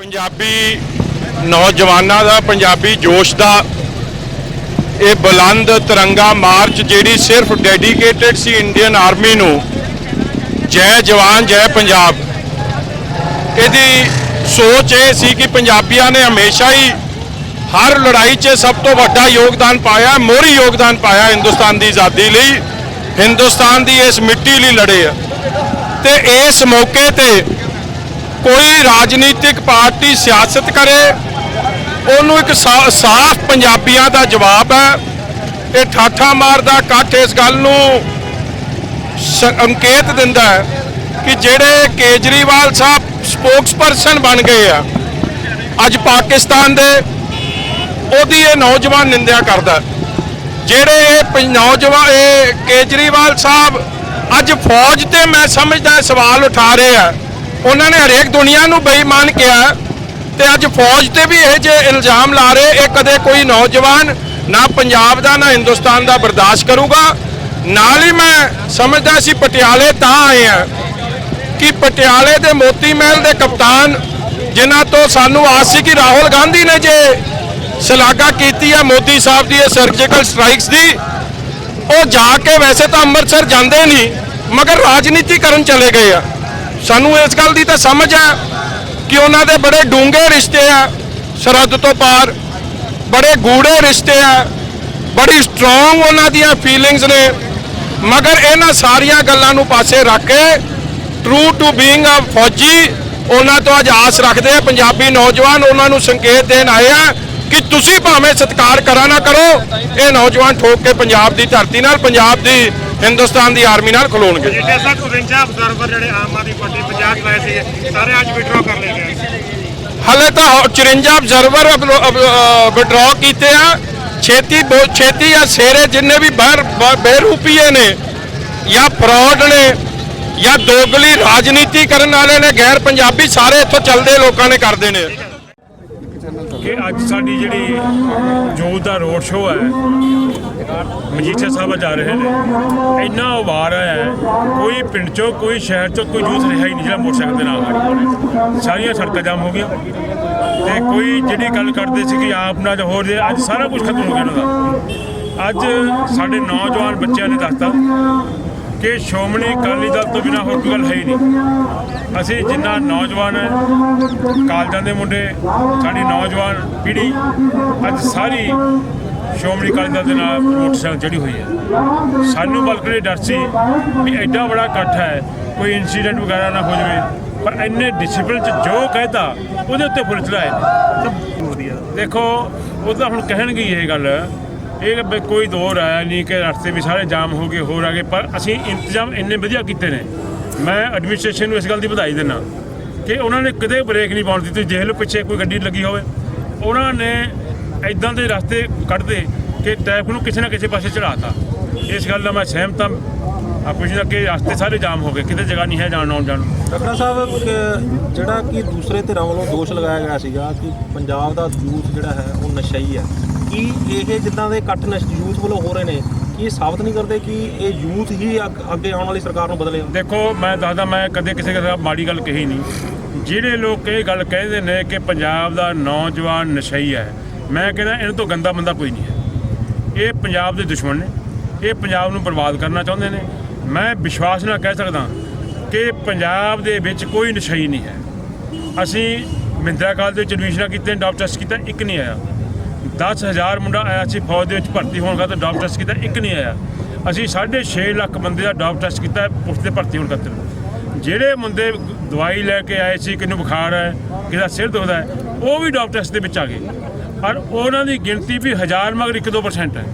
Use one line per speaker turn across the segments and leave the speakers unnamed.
ਪੰਜਾਬੀ ਨੌਜਵਾਨਾਂ ਦਾ, ਪੰਜਾਬੀ ਜੋਸ਼ ਦਾ ਇਹ ਬੁਲੰਦ ਤਿਰੰਗਾ ਮਾਰਚ ਜਿਹੜੀ ਸਿਰਫ ਡੈਡੀਕੇਟਿਡ ਸੀ ਇੰਡੀਅਨ ਆਰਮੀ ਨੂੰ। ਜੈ ਜਵਾਨ, ਜੈ ਪੰਜਾਬ। ਇਹਦੀ ਸੋਚ ਇਹ ਸੀ ਕਿ ਪੰਜਾਬੀਆਂ ਨੇ ਹਮੇਸ਼ਾ ਹੀ ਹਰ ਲੜਾਈ 'ਚ ਸਭ ਤੋਂ ਵੱਡਾ ਯੋਗਦਾਨ ਪਾਇਆ, ਮੋਹਰੀ ਯੋਗਦਾਨ ਪਾਇਆ ਹਿੰਦੁਸਤਾਨ ਦੀ ਆਜ਼ਾਦੀ ਲਈ। ਹਿੰਦੁਸਤਾਨ ਦੀ ਇਸ ਮਿੱਟੀ ਲਈ ਲੜੇ ਆ। ਤੇ ਇਸ ਮੌਕੇ ਤੇ ਕੋਈ ਰਾਜਨੀਤਿਕ ਪਾਰਟੀ ਸਿਆਸਤ ਕਰੇ, ਉਹਨੂੰ ਇੱਕ ਸਾਫ਼ ਪੰਜਾਬੀਆਂ ਦਾ ਜਵਾਬ ਹੈ। ਇਹ ਠਾਠਾ ਮਾਰਦਾ, ਇਕੱਠ ਇਸ ਗੱਲ ਨੂੰ ਸੰਕੇਤ ਦਿੰਦਾ ਹੈ ਕਿ ਜਿਹੜੇ ਕੇਜਰੀਵਾਲ ਸਾਹਿਬ ਸਪੋਕਸਪਰਸਨ ਬਣ ਗਏ ਆ, ਅੱਜ ਪਾਕਿਸਤਾਨ ਦੇ, ਉਹਦੀ ਇਹ ਨੌਜਵਾਨ ਨਿੰਦਿਆ ਕਰਦਾ ਜਿਹੜੇ ਇਹ ਪੰ- ਨੌਜਵਾਨ, ਇਹ ਕੇਜਰੀਵਾਲ ਸਾਹਿਬ ਅੱਜ ਫੌਜ ਤੇ ਮੈਂ ਸਮਝਦਾ ਸਵਾਲ ਉਠਾ ਰਹੇ ਆ। ਉਹਨਾਂ ਨੇ ਹਰੇਕ ਦੁਨੀਆ ਨੂੰ ਬੇਈਮਾਨ ਕਿਹਾ ਤੇ ਅੱਜ ਫੌਜ ਤੇ ਵੀ ਇਹ ਜੇ ਇਲਜ਼ਾਮ ਲਾ ਰਹੇ, ਇਹ ਕਦੇ ਕੋਈ ਨੌਜਵਾਨ ਨਾ ਪੰਜਾਬ ਦਾ, ਨਾ ਹਿੰਦੁਸਤਾਨ ਦਾ ਬਰਦਾਸ਼ਤ ਕਰੂਗਾ। ਨਾਲ ਹੀ ਮੈਂ ਸਮਝਦਾ ਸੀ ਪਟਿਆਲੇ ਤਾਂ ਆਏ ਆ ਕਿ ਪਟਿਆਲੇ ਦੇ ਮੋਤੀ ਮਹਿਲ ਦੇ ਕਪਤਾਨ, ਜਿਨ੍ਹਾਂ ਤੋਂ ਸਾਨੂੰ ਆਸ ਸੀ ਕਿ ਰਾਹੁਲ ਗਾਂਧੀ ਨੇ ਜੇ ਸ਼ਲਾਘਾ ਕੀਤੀ ਹੈ ਮੋਦੀ ਸਾਹਿਬ ਦੀ ਇਹ ਸਰਜੀਕਲ ਸਟ੍ਰਾਈਕਸ ਦੀ, ਉਹ ਜਾ ਕੇ ਵੈਸੇ ਤਾਂ ਅੰਮ੍ਰਿਤਸਰ ਜਾਂਦੇ ਨਹੀਂ, ਮਗਰ ਰਾਜਨੀਤੀ ਕਰਨ ਚਲੇ ਗਏ ਆ। ਸਾਨੂੰ ਇਸ ਗੱਲ ਦੀ ਤਾਂ ਸਮਝ ਆ ਕਿ ਉਹਨਾਂ ਦੇ ਬੜੇ ਡੂੰਘੇ ਰਿਸ਼ਤੇ ਆ, ਸਰਹੱਦ ਤੋਂ ਪਾਰ। ਬੜੇ ਗੂੜੇ ਰਿਸ਼ਤੇ ਆ, ਬੜੀ ਸਟਰੋਂਗ ਉਹਨਾਂ ਦੀਆਂ ਫੀਲਿੰਗਸ ਨੇ। ਮਗਰ ਇਹਨਾਂ ਸਾਰੀਆਂ ਗੱਲਾਂ ਨੂੰ ਪਾਸੇ ਰੱਖ ਕੇ true to being a fauji ਉਹਨਾਂ ਤੋਂ ਅੱਜ ਆਸ ਰੱਖਦੇ ਆ। ਪੰਜਾਬੀ ਨੌਜਵਾਨ ਉਹਨਾਂ ਨੂੰ ਸੰਕੇਤ ਦੇਣ ਆਏ ਆ ਕਿ ਤੁਸੀਂ ਭਾਵੇਂ ਸਤਿਕਾਰ ਕਰਾ ਨਾ ਕਰੋ, ਇਹ ਨੌਜਵਾਨ ਠੋਕ ਕੇ ਪੰਜਾਬ ਦੀ ਧਰਤੀ ਨਾਲ, ਪੰਜਾਬ ਦੀ ਹਿੰਦੁਸਤਾਨ ਦੀ ਆਰਮੀ ਨਾਲ ਖਲੋਣਗੇ।
ਜਿੱਥੇ ਸਰ 49 ਅਬਜ਼ਰਵਰ ਜਿਹੜੇ ਆਮ ਆਦਮੀ ਪਾਰਟੀ 50 ਲਾਏ ਸੀ ਸਾਰੇ ਅੱਜ ਵਿਡਰਾ ਕਰ ਲਏ ਗਏ
ਹਲੇ ਤਾਂ 54 ਆਬਜ਼ਰਵਰ ਵਿਡਰਾ ਕੀਤੇ ਆ। ਛੇਤੀ ਛੇਤੀ ਆ ਸੇਰੇ ਜਿੰਨੇ ਵੀ ਬਾਹਰ ਬੇਰੂਪੀਏ ਨੇ ਜਾਂ ਫਰਾਡ ਨੇ ਜਾਂ ਦੋਗਲੀ ਰਾਜਨੀਤੀ ਕਰਨ ਵਾਲੇ ਨੇ ਗੈਰ ਪੰਜਾਬੀ ਸਾਰੇ ਇੱਥੋਂ ਚੱਲਦੇ ਲੋਕਾਂ ਨੇ ਕਰਦੇ ਨੇ
ਕਿ ਅੱਜ ਸਾਡੀ ਜਿਹੜੀ ਜੋਤ ਦਾ ਰੋਡ ਸ਼ੋਅ ਹੈ ਮਜੀਠਾ ਸਾਹਿਬ ਜਾ ਰਹੇ ਨੇ। ਇੰਨਾ ਉਭਾਰ ਹੈ, ਕੋਈ ਪਿੰਡ ਚੋਂ, ਕੋਈ ਸ਼ਹਿਰ ਚੋਂ ਕੋਈ ਯੂਥ ਰਿਹਾ ਹੀ ਨਹੀਂ ਜਿਹੜਾ ਮੋਟਰਸਾਈਕਲ ਦੇ ਨਾਲ ਸਾਰੀਆਂ ਸੜਕਾਂ ਜਾਮ ਹੋ ਗਈਆਂ। ਤੇ ਕੋਈ ਜਿਹੜੀ ਗੱਲ ਕਰਦੇ ਸੀ ਕਿ ਆਪ ਨਾਲ ਜਾਂ ਹੋਰ ਜੇ, ਅੱਜ ਸਾਰਾ ਕੁਝ ਖਤਮ ਹੋ ਗਿਆ ਉਹਨਾਂ ਦਾ। ਅੱਜ ਸਾਡੇ ਨੌਜਵਾਨ ਬੱਚਿਆਂ ਨੇ ਦੱਸਤਾ ਕਿ ਸ਼੍ਰੋਮਣੀ ਅਕਾਲੀ ਦਲ ਤੋਂ ਬਿਨਾਂ ਹੋਰ ਕੋਈ ਗੱਲ ਹੈ ਹੀ ਨਹੀਂ। ਅਸੀਂ ਜਿੰਨਾ ਨੌਜਵਾਨ ਕਾਲਜਾਂ ਦੇ ਮੁੰਡੇ ਸਾਡੀ ਨੌਜਵਾਨ ਪੀੜ੍ਹੀ ਅੱਜ ਸਾਰੀ ਸ਼੍ਰੋਮਣੀ ਅਕਾਲੀ ਦਲ ਦੇ ਨਾਲ ਮੋਟਰਸਾਈਕਲ ਚੜੀ ਹੋਈ ਹੈ। ਸਾਨੂੰ ਬਲਕਿ ਡਰ ਸੀ ਵੀ ਐਡਾ ਬੜਾ ਇਕੱਠ ਹੈ ਕੋਈ ਇਨਸੀਡੈਂਟ ਵਗੈਰਾ ਨਾ ਹੋ ਜਾਵੇ ਪਰ ਇੰਨੇ ਡਿਸਪਲਿਨ ਚ ਜੋ ਕਹਿਤਾ ਉਹਦੇ ਉੱਤੇ ਪੁਲਿਸ ਲਾਏ ਨੇ ਦੇਖੋ ਉਹ ਤਾਂ ਹੁਣ ਕਹਿਣਗੇ ਇਹ ਗੱਲ। ਇਹ ਵੀ ਕੋਈ ਦੌਰ ਆਇਆ ਨਹੀਂ ਕਿ ਰਸਤੇ ਵੀ ਸਾਰੇ ਜਾਮ ਹੋ ਗਏ, ਹੋਰ ਆ ਗਏ, ਪਰ ਅਸੀਂ ਇੰਤਜ਼ਾਮ ਇੰਨੇ ਵਧੀਆ ਕੀਤੇ ਨੇ। ਮੈਂ ਐਡਮਿਨਿਸਟ੍ਰੇਸ਼ਨ ਨੂੰ ਇਸ ਗੱਲ ਦੀ ਵਧਾਈ ਦਿੰਦਾ ਕਿ ਉਹਨਾਂ ਨੇ ਕਦੇ ਬ੍ਰੇਕ ਨਹੀਂ ਪਾਉਣ ਦਿੱਤੀ। ਦੇਖ ਲਓ ਪਿੱਛੇ ਕੋਈ ਗੱਡੀ ਲੱਗੀ ਹੋਵੇ। ਉਹਨਾਂ ਨੇ ਐਦਾਂ ਦੇ ਰਸਤੇ ਕੱਢਦੇ ਕਿ ਟ੍ਰੈਫਿਕ ਨੂੰ ਕਿਸੇ ਨਾ ਕਿਸੇ ਪਾਸੇ ਚੜਾਤਾ ਇਸ ਗੱਲ ਨਾਲ ਮੈਂ ਸਹਿਮਤ ਹਾਂ। ਆਪੋ ਜੀ ਕਿ ਰਸਤੇ ਸਾਰੇ ਜਾਮ ਹੋ ਗਏ, ਕਿਤੇ ਜਗ੍ਹਾ ਨਹੀਂ ਹੈ ਜਾਣ ਆਉਣ ਜਾਣ ਨੂੰ।
ਤਕੜਾ ਸਾਹਿਬ, ਕਿ ਜਿਹੜਾ ਕਿ ਦੂਸਰੇ ਧਿਰਾਂ ਵੱਲੋਂ ਦੋਸ਼ ਲਗਾਇਆ ਗਿਆ ਸੀਗਾ ਕਿ ਪੰਜਾਬ ਦਾ ਯੂਥ ਜਿਹੜਾ ਹੈ, ਉਹ ਨਸ਼ਈ ਹੈ। ਕੀ ਇਹ ਜਿੱਦਾਂ ਦੇ ਇਕੱਠ ਨਸ਼ ਯੂਥ ਵੱਲੋਂ ਹੋ ਰਹੇ ਨੇ, ਕੀ ਇਹ ਸਾਬਤ ਨਹੀਂ ਕਰਦੇ ਕਿ ਇਹ ਯੂਥ ਹੀ ਅੱਗ- ਅੱਗੇ ਆਉਣ ਵਾਲੀ ਸਰਕਾਰ ਨੂੰ ਬਦਲੇ
ਦੇਖੋ, ਮੈਂ ਦੱਸਦਾ, ਮੈਂ ਕਦੇ ਕਿਸੇ ਦਾ ਮਾੜੀ ਗੱਲ ਕਹੀ ਨਹੀਂ। ਜਿਹੜੇ ਲੋਕ ਇਹ ਗੱਲ ਕਹਿੰਦੇ ਨੇ ਕਿ ਪੰਜਾਬ ਦਾ ਨੌਜਵਾਨ ਨਸ਼ਈ ਹੈ, ਮੈਂ ਕਹਿੰਦਾ ਇਹਨਾਂ ਤੋਂ ਗੰਦਾ ਬੰਦਾ ਕੋਈ ਨਹੀਂ ਹੈ। ਇਹ ਪੰਜਾਬ ਦੇ ਦੁਸ਼ਮਣ ਨੇ, ਇਹ ਪੰਜਾਬ ਨੂੰ ਬਰਬਾਦ ਕਰਨਾ ਚਾਹੁੰਦੇ ਨੇ। ਮੈਂ ਵਿਸ਼ਵਾਸ ਨਾਲ ਕਹਿ ਸਕਦਾ ਕਿ ਪੰਜਾਬ ਦੇ ਵਿੱਚ ਕੋਈ ਨਸ਼ਈ ਨਹੀਂ ਹੈ। ਅਸੀਂ ਮਹਿੰਦਰਾ ਕਾਲਜ ਦੇ ਵਿੱਚ ਐਡਮਿਸ਼ਨਾਂ ਕੀਤੇ ਡਾਕਟਰ ਟੈਸਟ ਕੀਤਾ, ਇੱਕ ਨਹੀਂ ਆਇਆ। 10000 ਮੁੰਡਾ ਆਇਆ ਸੀ ਫੌਜ ਦੇ ਵਿੱਚ ਭਰਤੀ ਹੋਣ ਖਾਤਰ ਡਾਪ ਟੈਸਟ ਕੀਤਾ ਇੱਕ ਨਹੀਂ ਆਇਆ। ਅਸੀਂ 6.5 ਲੱਖ ਬੰਦੇ ਦਾ ਡਾਪ ਟੈਸਟ ਕੀਤਾ ਪੁਲਿਸ ਦੇ ਭਰਤੀ ਹੋਣ ਖਾਤਰ। ਜਿਹੜੇ ਮੁੰਡੇ ਦਵਾਈ ਲੈ ਕੇ ਆਏ ਸੀ ਕਿਨੂੰ ਬੁਖਾਰ ਹੈ ਕਿਸੇ ਦਾ ਸਿਰ ਦੁਖਦਾ ਹੈ ਉਹ ਵੀ ਡਾਪ ਟੈਸਟ ਦੇ ਵਿੱਚ ਆ ਗਏ। ਔਰ ਉਹਨਾਂ ਦੀ ਗਿਣਤੀ ਵੀ ਹਜ਼ਾਰ ਮਗਰ 1-2% ਹੈ।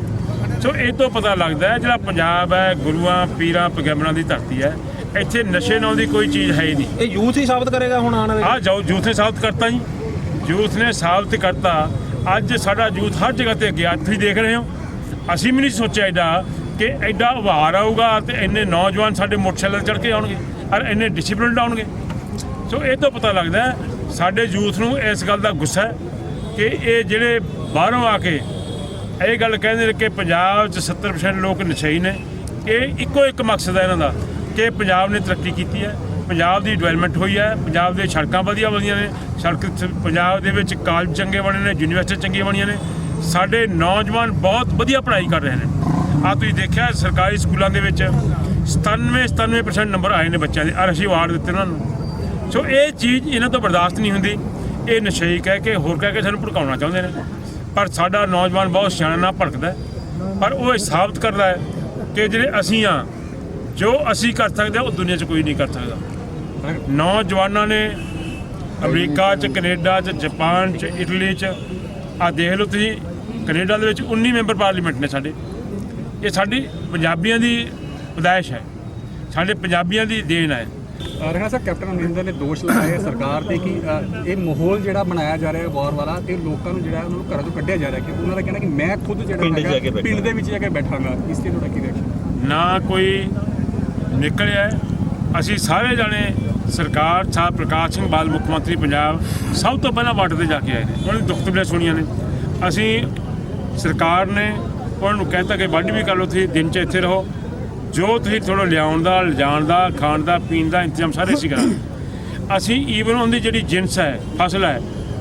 ਸੋ ਇਹ ਤੋਂ ਪਤਾ ਲੱਗਦਾ ਹੈ ਜਿਹੜਾ ਪੰਜਾਬ ਹੈ ਗੁਰੂਆਂ ਪੀਰਾਂ ਪੈਗੰਬਰਾਂ ਦੀ ਧਰਤੀ ਹੈ ਇੱਥੇ ਨਸ਼ੇ ਨਾਲ ਦੀ ਕੋਈ ਚੀਜ਼ ਹੈ ਹੀ ਨਹੀਂ।
ਇਹ ਯੂਥ ਹੀ ਸਾਬਤ ਕਰੇਗਾ ਹੁਣ ਆਉਣ ਵਾਲੇ
ਆ ਜਾਓ ਯੂਥ ਨੇ ਸਾਬਤ ਕਰਤਾ ਜੀ। ਯੂਥ ਨੇ ਸਾਬਤ ਕਰਤਾ। ਅੱਜ ਸਾਡਾ ਯੂਥ ਹਰ ਜਗ੍ਹਾ ਤੇ ਗਿਆ ਤੁਸੀਂ ਦੇਖ ਰਹੇ ਹੋ। ਅਸੀਂ ਵੀ ਨਹੀਂ ਸੋਚਿਆ ਐਡਾ ਕਿ ਐਡਾ ਉਭਾਰ ਆਊਗਾ ਤੇ ਇੰਨੇ ਨੌਜਵਾਨ ਸਾਡੇ ਮੋਟਰਸਾਈਕਲ ਚੜ੍ਹ ਕੇ ਆਉਣਗੇ ਔਰ ਇੰਨੇ ਡਿਸਪਲਿਨਡ ਆਉਣਗੇ। ਸੋ ਇਹ ਤੋਂ ਪਤਾ ਲੱਗਦਾ ਸਾਡੇ ਯੂਥ ਨੂੰ ਇਸ ਗੱਲ ਦਾ ਗੁੱਸਾ ਹੈ ਕਿ ਇਹ ਜਿਹੜੇ ਬਾਹਰੋਂ ਆ ਕੇ ਇਹ ਗੱਲ ਕਹਿੰਦੇ ਨੇ ਕਿ ਪੰਜਾਬ 'ਚ 70% ਲੋਕ ਨਸ਼ਈ ਨੇ, ਇਹ ਇੱਕੋ ਇੱਕ ਮਕਸਦ ਹੈ ਇਹਨਾਂ ਦਾ ਕਿ ਪੰਜਾਬ ਨੇ ਤਰੱਕੀ ਕੀਤੀ ਹੈ। ਪੰਜਾਬ ਦੀ ਡਿਵੈਲਪਮੈਂਟ ਹੋਈ ਹੈ, ਪੰਜਾਬ ਦੇ ਸੜਕਾਂ ਵਧੀਆ ਬਣੀਆਂ ਨੇ, ਸੜਕ ਪੰਜਾਬ ਦੇ ਵਿੱਚ ਕਾਲਜ ਚੰਗੇ ਬਣੇ ਨੇ ਯੂਨੀਵਰਸਿਟੀ ਚੰਗੀਆਂ ਬਣੀਆਂ ਨੇ, ਸਾਡੇ ਨੌਜਵਾਨ ਬਹੁਤ ਵਧੀਆ ਪੜ੍ਹਾਈ ਕਰ ਰਹੇ ਨੇ। ਆ ਤੁਸੀਂ ਦੇਖਿਆ ਸਰਕਾਰੀ ਸਕੂਲਾਂ ਦੇ ਵਿੱਚ 97 97% ਨੰਬਰ ਆਏ ਨੇ ਬੱਚਿਆਂ ਦੇ ਔਰ ਅਸੀਂ ਅਵਾਰਡ ਦਿੱਤੇ ਉਹਨਾਂ ਨੂੰ। ਸੋ ਇਹ ਚੀਜ਼ ਇਹਨਾਂ ਤੋਂ ਬਰਦਾਸ਼ਤ ਨਹੀਂ ਹੁੰਦੀ। ਇਹ ਨਸ਼ਈ ਕਹਿ ਕੇ, ਹੋਰ ਕਹਿ ਕੇ ਸਾਨੂੰ ਭੜਕਾਉਣਾ ਚਾਹੁੰਦੇ ਨੇ। ਪਰ ਸਾਡਾ ਨੌਜਵਾਨ ਬਹੁਤ ਸਿਆਣਾ, ਨਾ ਭੜਕਦਾ ਪਰ ਉਹ ਇਹ ਸਾਬਤ ਕਰਦਾ ਹੈ ਕਿ ਜਿਹੜੇ ਅਸੀਂ ਆ ਜੋ ਅਸੀਂ ਕਰ ਸਕਦੇ ਹਾਂ, ਉਹ ਦੁਨੀਆ 'ਚ ਕੋਈ ਨਹੀਂ ਕਰ ਸਕਦਾ। ਨੌਜਵਾਨਾਂ ਨੇ ਅਮਰੀਕਾ 'ਚ ਕੈਨੇਡਾ 'ਚ ਜਾਪਾਨ 'ਚ ਇਟਲੀ 'ਚ ਆ ਦੇਖ ਲਓ ਤੁਸੀਂ ਕੈਨੇਡਾ ਦੇ ਵਿੱਚ 19 ਮੈਂਬਰ ਪਾਰਲੀਮੈਂਟ ਨੇ ਸਾਡੇ। ਇਹ ਸਾਡੀ ਪੰਜਾਬੀਆਂ ਦੀ ਪਦਾਇਸ਼ ਹੈ। ਸਾਡੇ ਪੰਜਾਬੀਆਂ ਦੀ ਦੇਣ ਹੈ।
ਰਣਾ ਸਾਹਿਬ ਕੈਪਟਨ ਅਮਰਿੰਦਰ ਨੇ ਦੋਸ਼ ਲਗਾਏ ਸਰਕਾਰ ਤੇ ਕਿ ਇਹ ਮਾਹੌਲ ਜਿਹੜਾ ਬਣਾਇਆ ਜਾ ਰਿਹਾ ਹੈ ਵਾਰ ਵਾਲਾ ਤੇ ਲੋਕਾਂ ਨੂੰ ਜਿਹੜਾ ਉਹਨਾਂ ਨੂੰ ਘਰਾਂ ਤੋਂ ਕੱਢਿਆ ਜਾ ਰਿਹਾ ਕਿ ਉਹਨਾਂ ਦਾ ਕਹਿਣਾ ਕਿ ਮੈਂ ਖੁਦ ਜਿਹੜਾ ਪਿੰਡ ਦੇ ਵਿੱਚ ਜਾ ਕੇ ਬੈਠਾਂਗਾ। ਇਸ ਤੇ ਤੁਹਾਡਾ ਕੀ ਰਿਐਕਸ਼ਨ
ਨਾ ਕੋਈ ਨਿਕਲਿਆ। ਅਸੀਂ ਸਾਰੇ ਜਾਣੇ ਸਰਕਾਰ ਸਾਹਿਬ ਪ੍ਰਕਾਸ਼ ਸਿੰਘ ਬਾਦਲ ਮੁੱਖ ਮੰਤਰੀ ਪੰਜਾਬ ਸਭ ਤੋਂ ਪਹਿਲਾਂ ਵਾਟ ਤੇ ਜਾ ਕੇ ਆਏ ਨੇ। ਉਹਨਾਂ ਦੀ ਦੁੱਖ ਤਕਲੀਫਾਂ ਸੁਣੀਆਂ ਨੇ। ਅਸੀਂ ਸਰਕਾਰ ਨੇ ਉਹਨਾਂ ਨੂੰ ਕਹਿਤਾ ਕਿ ਵੱਢ ਵੀ ਕਰ ਲਓ, ਤੁਸੀਂ ਦਿਨ ਚ ਇੱਥੇ ਰਹੋ। ਜੋ ਤੁਸੀਂ ਥੋੜਾ ਲਿਆਉਣ ਦਾ, ਲਿਜਾਣ ਦਾ, ਖਾਣ ਦਾ, ਪੀਣ ਦਾ ਇੰਤਜ਼ਾਮ ਸਾਰੇ ਅਸੀਂ ਕਰਾਂਗੇ। ਅਸੀਂ ਈਵਨ ਉਹਦੀ ਜਿਹੜੀ ਜਿੰਸ ਹੈ, ਫਸਲ ਹੈ,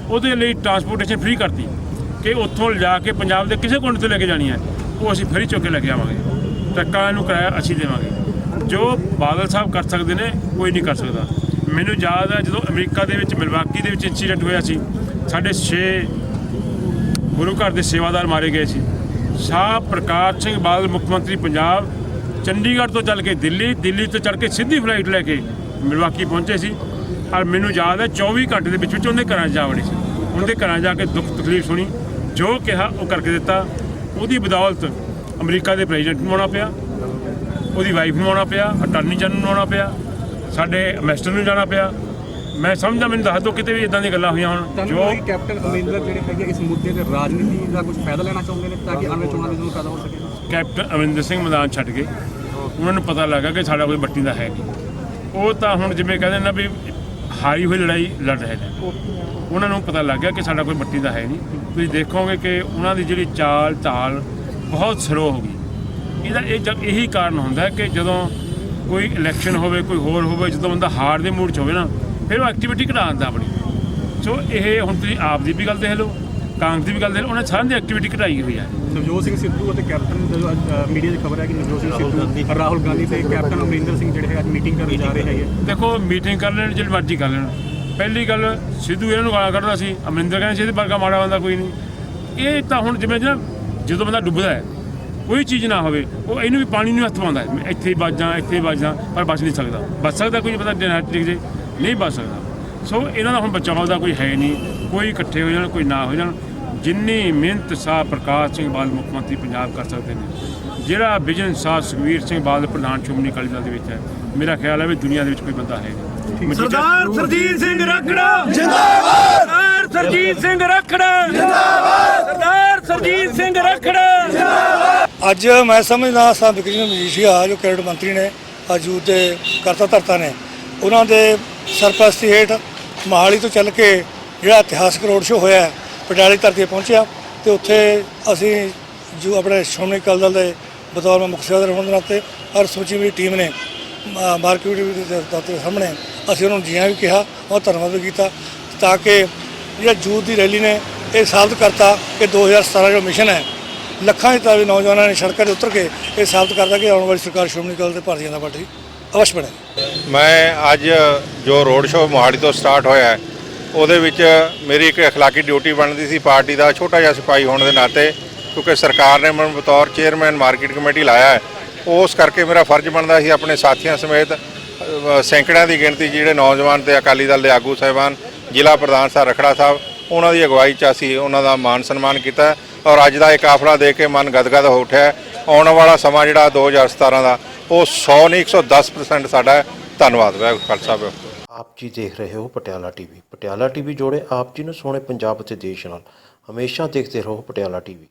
ਉਹਦੇ ਲਈ ਟਰਾਂਸਪੋਰਟੇਸ਼ਨ ਫ੍ਰੀ ਕਰਤੀ ਕਿ ਉੱਥੋਂ ਲਿਜਾ ਕੇ ਪੰਜਾਬ ਦੇ ਕਿਸੇ ਕੋਨੇ ਤੋਂ ਲੈ ਕੇ ਜਾਣੀ ਹੈ, ਉਹ ਅਸੀਂ ਫਰੀ ਚੁੱਕ ਕੇ ਲੈ ਕੇ ਆਵਾਂਗੇ। ਟਰੱਕਾਂ ਨੂੰ ਕਿਰਾਇਆ ਅਸੀਂ ਦੇਵਾਂਗੇ। ਜੋ ਬਾਦਲ ਸਾਹਿਬ ਕਰ ਸਕਦੇ ਨੇ, ਕੋਈ ਨਹੀਂ ਕਰ ਸਕਦਾ। ਮੈਨੂੰ ਯਾਦ ਹੈ ਜਦੋਂ ਅਮਰੀਕਾ ਦੇ ਵਿੱਚ ਮਿਲਵਾਕੀ ਦੇ ਵਿੱਚ ਇੰਸੀਡੈਂਟ ਹੋਇਆ ਸੀ, ਸਾਡੇ 6 ਗੁਰੂ ਘਰ ਦੇ ਸੇਵਾਦਾਰ ਮਾਰੇ ਗਏ ਸੀ। ਸ਼ਾਹ ਪ੍ਰਕਾਸ਼ ਸਿੰਘ ਬਾਦਲ, ਮੁੱਖ ਮੰਤਰੀ ਪੰਜਾਬ, ਚੰਡੀਗੜ੍ਹ ਤੋਂ ਚੱਲ ਕੇ ਦਿੱਲੀ ਦਿੱਲੀ ਤੋਂ ਚੜ੍ਹ ਕੇ ਸਿੱਧੀ ਫਲਾਈਟ ਲੈ ਕੇ ਮਿਲਵਾਕੀ ਪਹੁੰਚੇ ਸੀ। ਔਰ ਮੈਨੂੰ ਯਾਦ ਹੈ 24 ਘੰਟੇ ਦੇ ਵਿੱਚ ਵਿੱਚ ਉਹਦੇ ਘਰਾਂ 'ਚ ਜਾ ਵੜੀ ਸੀ। ਉਹਦੇ ਘਰਾਂ ਜਾ ਕੇ ਦੁੱਖ ਤਕਲੀਫ ਸੁਣੀ, ਜੋ ਕਿਹਾ ਉਹ ਕਰਕੇ ਦਿੱਤਾ। ਉਹਦੀ ਬਦੌਲਤ ਅਮਰੀਕਾ ਦੇ ਪ੍ਰੈਜ਼ੀਡੈਂਟ ਨੂੰ ਆਉਣਾ ਪਿਆ। ਉਹਦੀ ਵਾਈਫ ਨੂੰ ਆਉਣਾ ਪਿਆ ਅਟਾਰਨੀ ਜਨਰਲ ਨੂੰ ਆਉਣਾ ਪਿਆ ਸਾਡੇ ਐਮਬੈਸਡਰ ਨੂੰ ਜਾਣਾ ਪਿਆ। ਮੈਂ ਸਮਝਦਾ ਮੈਨੂੰ ਦੱਸ ਦਿਓ ਕਿਤੇ ਵੀ ਇਦਾਂ ਦੀਆਂ ਗੱਲਾਂ ਹੋਈਆਂ ਹੋਣ। ਜੋ
ਕੈਪਟਨ ਅਮਰਿੰਦਰ ਜਿਹੜੇ ਹੈਗੇ ਇਸ ਮੁੱਦੇ ਤੇ ਰਾਜਨੀਤੀ ਦਾ ਕੁਝ ਫਾਇਦਾ ਲੈਣਾ ਚਾਹੁੰਦੇ ਨੇ ਤਾਂ ਕਿ ਆਉਣ ਵਾਲੇ ਚੋਣਾਂ ਵਿੱਚ ਉਹਨੂੰ ਫਾਇਦਾ ਹੋ ਸਕੇ?
ਕੈਪਟਨ ਅਮਰਿੰਦਰ ਸਿੰਘ ਮੈਦਾਨ ਛੱਡ ਗਏ ਉਹਨਾਂ ਨੂੰ ਪਤਾ ਲੱਗਾ ਕਿ ਸਾਡਾ ਕੋਈ ਬੱਟੀ ਦਾ ਹੈ ਨਹੀਂ। ਉਹ ਤਾਂ ਹੁਣ ਜਿਵੇਂ ਕਹਿੰਦੇ ਨਾ ਵੀ ਹਾਰੀ ਹੋਈ ਲੜਾਈ ਲੜ ਰਹੇ ਨੇ। ਉਹਨਾਂ ਨੂੰ ਪਤਾ ਲੱਗ ਗਿਆ ਕਿ ਸਾਡਾ ਕੋਈ ਬੱਟੀ ਦਾ ਹੈ ਨਹੀਂ। ਤੁਸੀਂ ਦੇਖੋਗੇ ਕਿ ਉਹਨਾਂ ਦੀ ਜਿਹੜੀ ਚਾਲ ਢਾਲ ਬਹੁਤ ਸਲੋ ਹੋ ਗਈ। ਇਹਦਾ ਇਹ ਜਗ ਇਹੀ ਕਾਰਨ ਹੁੰਦਾ ਕਿ ਜਦੋਂ ਕੋਈ ਇਲੈਕਸ਼ਨ ਹੋਵੇ ਕੋਈ ਹੋਰ ਹੋਵੇ ਜਦੋਂ ਬੰਦਾ ਹਾਰ ਦੇ ਮੂਡ 'ਚ ਹੋਵੇ ਨਾ ਫਿਰ ਉਹ ਐਕਟੀਵਿਟੀ ਘਟਾ ਦਿੰਦਾ ਆਪਣੀ। ਸੋ ਇਹ ਹੁਣ ਤੁਸੀਂ ਆਪ ਦੀ ਵੀ ਗੱਲ ਦੇਖ ਲਓ ਕਾਂਗਰਸ ਦੀ ਵੀ ਗੱਲ ਦੇਖ ਲਓ ਉਹਨਾਂ ਸਾਰਿਆਂ ਦੀ ਐਕਟੀਵਿਟੀ ਘਟਾਈ ਹੋਈ ਹੈ।
ਨਵਜੋਤ ਸਿੰਘ ਸਿੱਧੂ ਅਤੇ ਕੈਪਟਨ ਜਦੋਂ ਮੀਡੀਆ 'ਚ ਖਬਰ ਹੈ ਕਿ ਨਵਜੋਤ ਸਿੰਘ ਸਿੱਧੂ ਰਾਹੁਲ ਗਾਂਧੀ ਤੇ ਕੈਪਟਨ ਅਮਰਿੰਦਰ ਸਿੰਘ ਜਿਹੜੇ ਹੈ ਅੱਜ ਮੀਟਿੰਗ ਕਰਨ ਜਾ ਰਹੇ ਹੈਗੇ।
ਦੇਖੋ ਮੀਟਿੰਗ ਕਰ ਲੈਣ ਜਿਹੜੀ ਮਰਜ਼ੀ ਕਰ ਲੈਣ। ਪਹਿਲੀ ਗੱਲ ਸਿੱਧੂ ਇਹਨਾਂ ਨੂੰ ਗਾਲਾਂ ਕੱਢਦਾ ਸੀ ਅਮਰਿੰਦਰ ਕਹਿੰਦੇ ਸੀ ਇਹਦੇ ਵਰਗਾ ਮਾੜਾ ਬੰਦਾ ਕੋਈ ਨਹੀਂ। ਇਹ ਤਾਂ ਹੁਣ ਜਿਵੇਂ ਨਾ ਜਦੋਂ ਬੰਦਾ ਡੁੱਬਦਾ ਹੈ ਕੋਈ ਚੀਜ਼ ਨਾ ਹੋਵੇ ਉਹ ਇਹਨੂੰ ਵੀ ਪਾਣੀ ਨੂੰ ਹੱਥ ਪਾਉਂਦਾ ਹੈ। ਮੈਂ ਇੱਥੇ ਹੀ ਵੱਜਾਂ ਇੱਥੇ ਹੀ ਵੱਜਾਂ ਪਰ ਬਚ ਨਹੀਂ ਸਕਦਾ। ਬਚ ਸਕਦਾ ਕੋਈ ਬੰਦਾ ਡਿਨੈਟ ਡਿੱਗ ਜੇ ਨਹੀਂ ਬਚ ਸਕਦਾ। ਸੋ ਇਹਨਾਂ ਦਾ ਹੁਣ ਬਚਾਅ ਦਾ ਕੋਈ ਹੈ ਨਹੀਂ ਕੋਈ ਇਕੱਠੇ ਹੋ ਜਾਣ ਕੋਈ ਨਾ ਹੋ ਜਾਣ। ਜਿੰਨੀ ਮਿਹਨਤ ਸਾਹ ਪ੍ਰਕਾਸ਼ ਸਿੰਘ ਬਾਦਲ ਮੁੱਖ ਮੰਤਰੀ ਪੰਜਾਬ ਕਰ ਸਕਦੇ ਨੇ ਜਿਹੜਾ ਵਿਜਨ ਸਾਹ ਸੁਖਵੀਰ ਸਿੰਘ ਬਾਦਲ ਪ੍ਰਧਾਨ ਸ਼੍ਰੋਮਣੀ ਅਕਾਲੀ ਦਲ ਦੇ ਵਿੱਚ ਹੈ ਮੇਰਾ ਖਿਆਲ ਹੈ ਵੀ ਦੁਨੀਆ ਦੇ ਵਿੱਚ ਕੋਈ ਬੰਦਾ ਹੈ
ਸਰਦਾਰ ਸਰਜੀਤ ਸਿੰਘ ਰੱਖੜਾ! ਜਿੰਦਾਬਾਦ! ਸਰਦਾਰ ਸਰਜੀਤ ਸਿੰਘ ਰੱਖੜਾ! ਜਿੰਦਾਬਾਦ! ਸਰਦਾਰ ਸਰਜੀਤ ਸਿੰਘ ਰੱਖੜਾ!
ਅੱਜ ਮੈਂ ਸਮਝਦਾ ਸਾਹਿਬ ਬਿਕਰੀ ਮਜੀਠੀਆ ਜੋ ਕੈਬਨਿਟ ਮੰਤਰੀ ਨੇ ਅੱਜ ਯੂਥ ਦੇ ਕਰਤਾ ਧਰਤਾ ਨੇ। ਉਹਨਾਂ ਦੇ ਸਰਪ੍ਰਸਤੀ ਹੇਠ ਮਹਾਲੀ ਤੋਂ ਚੱਲ ਕੇ ਜਿਹੜਾ ਇਤਿਹਾਸਕ ਰੋਡ ਸ਼ੋਅ ਹੋਇਆ ਪਟਿਆਲੇ ਧਰਤੀ ਪਹੁੰਚਿਆ ਤੇ ਉੱਥੇ ਅਸੀਂ ਜੋ ਆਪਣੇ ਸ਼੍ਰੋਮਣੀ ਅਕਾਲੀ ਦਲ ਦੇ ਬਤੌਰ ਮੁੱਖ ਸੇਵਾਦਾਰ ਹੋਣ ਦੇ ਨਾਤੇ ਔਰ ਸਮੁੱਚੀ ਮੇਰੀ ਟੀਮ ਨੇ ਮਾਰਕੀਟ ਦੇ ਦਫ਼ਤਰ ਦੇ ਸਾਹਮਣੇ ਅਸੀਂ ਉਹਨਾਂ ਨੂੰ ਜੀਆਂ ਵੀ ਕਿਹਾ ਔਰ ਧੰਨਵਾਦ ਵੀ ਕੀਤਾ ਤਾਂ ਕਿ ਜਿਹੜਾ ਯੂਥ ਦੀ ਰੈਲੀ ਨੇ, ਇਹ ਸਾਬਤ ਕਰਤਾ ਕਿ 2017 ਜੋ ਮਿਸ਼ਨ ਹੈ ਲੱਖਾਂ ਦੀ ਤਾਦਾਦ ਵਿੱਚ ਨੌਜਵਾਨਾਂ ਨੇ ਸੜਕਾਂ 'ਤੇ ਉਤਰ ਕੇ ਇਹ ਸਾਬਤ ਕਰਦਾ ਕਿ ਆਉਣ ਵਾਲੀ ਸਰਕਾਰ ਸ਼੍ਰੋਮਣੀ ਅਕਾਲੀ ਦਲ ਤੇ ਭਾਰਤੀ ਜਨਤਾ ਪਾਰਟੀ ਅਵਸ਼ ਬਣੇ
ਮੈਂ ਅੱਜ ਜੋ ਰੋਡ ਸ਼ੋਅ ਮੋਹਾਲੀ ਤੋਂ ਸਟਾਰਟ ਹੋਇਆ ਹੈ ਉਹਦੇ ਵਿੱਚ ਮੇਰੀ ਇੱਕ اخلاقی ਡਿਊਟੀ ਬਣਦੀ ਸੀ ਪਾਰਟੀ ਦਾ ਛੋਟਾ ਜਿਹਾ ਸਿਪਾਹੀ ਹੋਣ ਦੇ ਨਾਤੇ ਕਿਉਂਕਿ ਸਰਕਾਰ ਨੇ ਮੈਨੂੰ ਬਤੌਰ ਚੇਅਰਮੈਨ ਮਾਰਕੀਟ ਕਮੇਟੀ ਲਾਇਆ ਹੈ ਉਸ ਕਰਕੇ ਮੇਰਾ ਫਰਜ਼ ਬਣਦਾ ਸੀ ਆਪਣੇ ਸਾਥੀਆਂ ਸਮੇਤ ਅ, ਸੈਂਕੜਿਆਂ ਦੀ ਗਿਣਤੀ 'ਚ ਜਿਹੜੇ ਨੌਜਵਾਨ ਤੇ ਅਕਾਲੀ ਦਲ ਦੇ ਆਗੂ ਸਾਹਿਬਾਨ ਜ਼ਿਲ੍ਹਾ ਪ੍ਰਧਾਨ ਸਾਹਿਬ ਰਖੜਾ ਸਾਹਿਬ ਉਹਨਾਂ ਦੀ ਅਗਵਾਈ 'ਚ ਅਸੀਂ ਉਹਨਾਂ ਦਾ ਮਾਨ ਸਨਮਾਨ ਕੀਤਾ ਹੈ ਔਰ ਅੱਜ ਦਾ ਇਹ ਕਾਫਲਾ ਦੇਖ ਕੇ ਮਨ ਗਦਗਦ ਹੋ ਉੱਠਿਆ। ਆਉਣ ਵਾਲਾ ਸਮਾਂ ਜਿਹੜਾ 2017 ਦਾ ਉਹ 100 ਨਹੀਂ 110% ਸਾਡਾ ਹੈ। ਧੰਨਵਾਦ ਵਾਹਿਗੁਰੂ ਖਾਲਸਾ ਵਾਹਿਗੁਰੂ
ਆਪ ਜੀ ਦੇਖ ਰਹੇ ਹੋ ਪਟਿਆਲਾ ਟੀਵੀ। ਪਟਿਆਲਾ ਟੀਵੀ ਜੋੜੇ ਆਪ ਜੀ ਨੂੰ ਸੋਹਣੇ ਪੰਜਾਬ ਅਤੇ ਦੇਸ਼ ਨਾਲ। ਹਮੇਸ਼ਾ ਦੇਖਦੇ ਰਹੋ Patiala TV.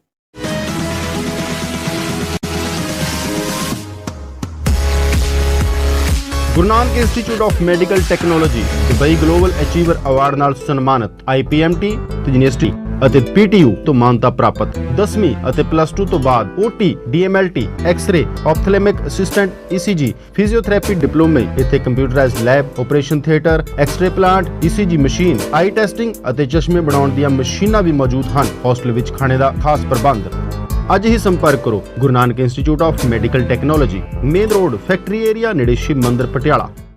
Guru Nanak institute of medical technology Dubai global achiever award ਨਾਲ ਸਨਮਾਨਿਤ ਆਈਪੀਐਮਟੀ ਤੇ ਯੂਨੀਵਰਸਿਟੀ। ਅਤੇ ਪੀਟੀਯੂ ਤੋਂ ਮਾਨਤਾ ਪ੍ਰਾਪਤ। 10ਵੀਂ ਅਤੇ ਪਲੱਸ 2 ਤੋਂ ਬਾਅਦ OT DMLT x ray ophthalmic assistant ECG physiotherapy ਡਿਪਲੋਮੇ ਇੱਥੇ computerised lab operation theatre x ray plant ECG machine eye testing ਅਤੇ ਚਸ਼ਮੇ ਬਣਾਉਣ ਦੀਆਂ ਮਸ਼ੀਨਾਂ ਵੀ ਮੌਜੂਦ ਹਨ ਹੌਸਟਲ ਵਿੱਚ ਖਾਣੇ ਦਾ ਖਾਸ ਪ੍ਰਬੰਧ। ਅੱਜ ਹੀ ਸੰਪਰਕ ਕਰੋ Guru Nanak institute of medical technology main road factory area ਨੇੜੇ ਸ਼ਿਵ ਮੰਦਿਰ, ਪਟਿਆਲਾ।